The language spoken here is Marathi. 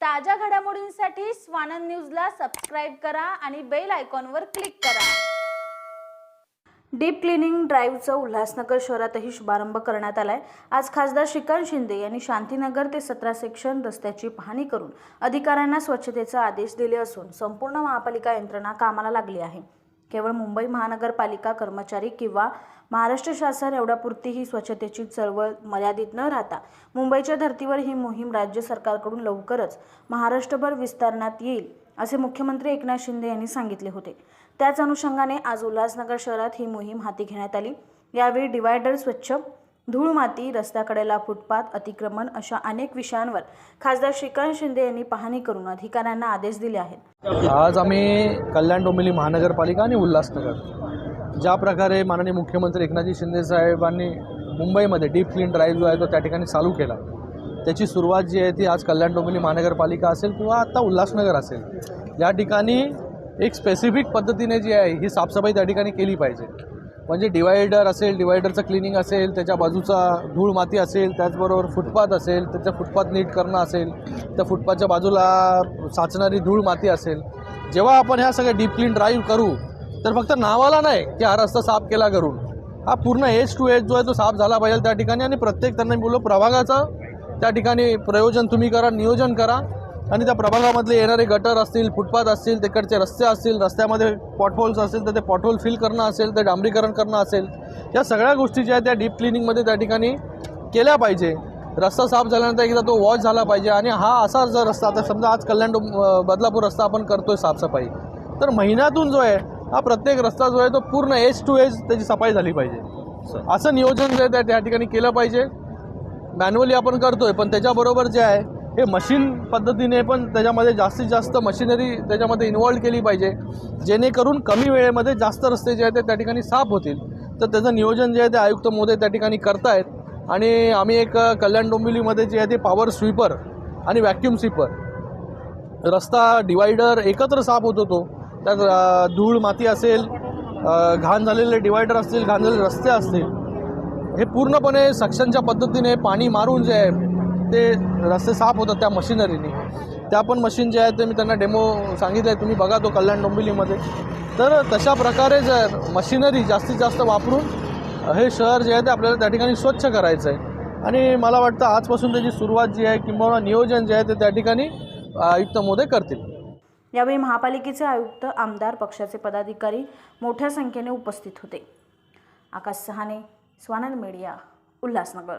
ताज्या घडामोडींसाठी स्वानंद न्यूजला सबस्क्राईब करा आणि बेल आयकॉनवर क्लिक करा. डीप क्लिनिंग ड्राईव्हचा उल्हासनगर शहरातही शुभारंभ करण्यात आलाय. आज खासदार श्रीकांत शिंदे यांनी शांतीनगर ते सतरा सेक्शन रस्त्याची पाहणी करून अधिकाऱ्यांना स्वच्छतेचा आदेश दिले असून संपूर्ण महापालिका यंत्रणा कामाला लागली आहे. केवळ मुंबई महानगरपालिका कर्मचारी किंवा महाराष्ट्र शासन एवढ्यापुरती ही स्वच्छतेची चळवळ मर्यादित न राहता मुंबईच्या धर्तीवर ही मोहीम राज्य सरकारकडून लवकरच महाराष्ट्रभर विस्तारण्यात येईल असे मुख्यमंत्री एकनाथ शिंदे यांनी सांगितले होते. त्याच अनुषंगाने आज उल्हासनगर शहरात ही मोहीम हाती घेण्यात आली. यावेळी डिवायडर स्वच्छ धूळ माती रस्त्याकडेला फुटपाथ अतिक्रमण अशा अनेक विषयांवर खासदार श्रीकांत शिंदे यांनी पाहणी करून अधिकाऱ्यांना आदेश दिले आहेत. आज आम्ही कल्याण डोंबिवली महानगरपालिका आणि उल्हासनगर ज्या प्रकारे माननीय मुख्यमंत्री एकनाथजी शिंदे साहेबांनी मुंबईमध्ये डीप क्लीन ड्राईव्ह जो आहे तो त्या ठिकाणी चालू केला. त्याची सुरुवात जी आहे ती आज कल्याण डोंबिवली महानगरपालिका असेल किंवा आत्ता उल्हासनगर असेल या ठिकाणी एक स्पेसिफिक पद्धतीने जी आहे ही साफसफाई त्या ठिकाणी केली पाहिजे. म्हणजे डिवायडर असेल डिवायडरचं क्लिनिंग असेल त्याच्या बाजूचा धूळ माती असेल त्याचबरोबर फुटपाथ असेल त्याचा फुटपाथ नीट करणं असेल त्या फुटपाथच्या बाजूला साचणारी धूळ माती असेल. जेव्हा आपण ह्या सगळ्या डीप क्लीन ड्राईव्ह करू तर फक्त नावाला नाही की हा रस्ता साफ केला करून. हा पूर्ण एज टू एज जो आहे तो साफ झाला पाहिजे त्या ठिकाणी आणि प्रत्येक त्यांना मी बोललो प्रभागाचं त्या ठिकाणी प्रयोजन तुम्ही करा नियोजन करा. आणि त्या प्रभागामधले येणारे गटर असतील फुटपाथ असतील तिकडचे रस्ते असतील रस्त्यामध्ये पॉटहोल्स असतील तर ते पॉटहोल फिल करणं असेल तर डांबरीकरण करणं असेल या सगळ्या गोष्टी ज्या आहेत त्या डीप क्लिनिंगमध्ये त्या ठिकाणी केल्या पाहिजे. रस्ता साफ झाल्यानंतर एकदा तो वॉश झाला पाहिजे आणि हा असा जर रस्ता आता समजा आज कल्याण बदलापूर रस्ता आपण करतोय साफसफाई तर महिन्यातून जो आहे हा प्रत्येक रस्ता जो आहे तो पूर्ण एज टू एज त्याची सफाई झाली पाहिजे. असं नियोजन जे आहे ते त्या ठिकाणी केलं पाहिजे. मॅन्युअली आपण करतोय पण त्याच्याबरोबर जे आहे हे मशीन पद्धतीने पण त्याच्यामध्ये जास्तीत जास्त मशिनरी त्याच्यामध्ये इन्वॉल्ड केली पाहिजे. जेणेकरून कमी वेळेमध्ये जास्त रस्ते जे आहेत ते त्या ठिकाणी साफ होतील. तर त्याचं नियोजन जे आहे ते आयुक्त महोदय त्या ठिकाणी करतायत. आणि आम्ही एक कल्याण डोंबिवलीमध्ये जे आहे ते पॉवर स्वीपर आणि व्हॅक्युम स्वीपर रस्ता डिवायडर एकत्र साफ होत होतो. त्यात धूळ माती असेल घाण झालेले डिवायडर असतील घाण झालेले रस्ते असतील. हे पूर्णपणे सक्शनच्या पद्धतीने पाणी मारून जे आहे ते रस्ते साफ होतात त्या मशिनरीने. त्या पण मशीन जे आहेत ते मी त्यांना डेमो सांगितलं आहे तुम्ही बघा तो कल्याण डोंबिवलीमध्ये. तर तशा प्रकारे जर मशिनरी जास्तीत जास्त वापरून हे शहर जे आहे ते आपल्याला त्या ठिकाणी स्वच्छ करायचं आहे आणि मला वाटतं आजपासून त्याची सुरुवात जी आहे किंवा नियोजन जे आहे ते त्या ठिकाणी आयुक्त मोदय करतील. यावेळी महापालिकेचे आयुक्त आमदार पक्षाचे पदाधिकारी मोठ्या संख्येने उपस्थित होते. आकाश सहाने स्वानंद मीडिया उल्हासनगर.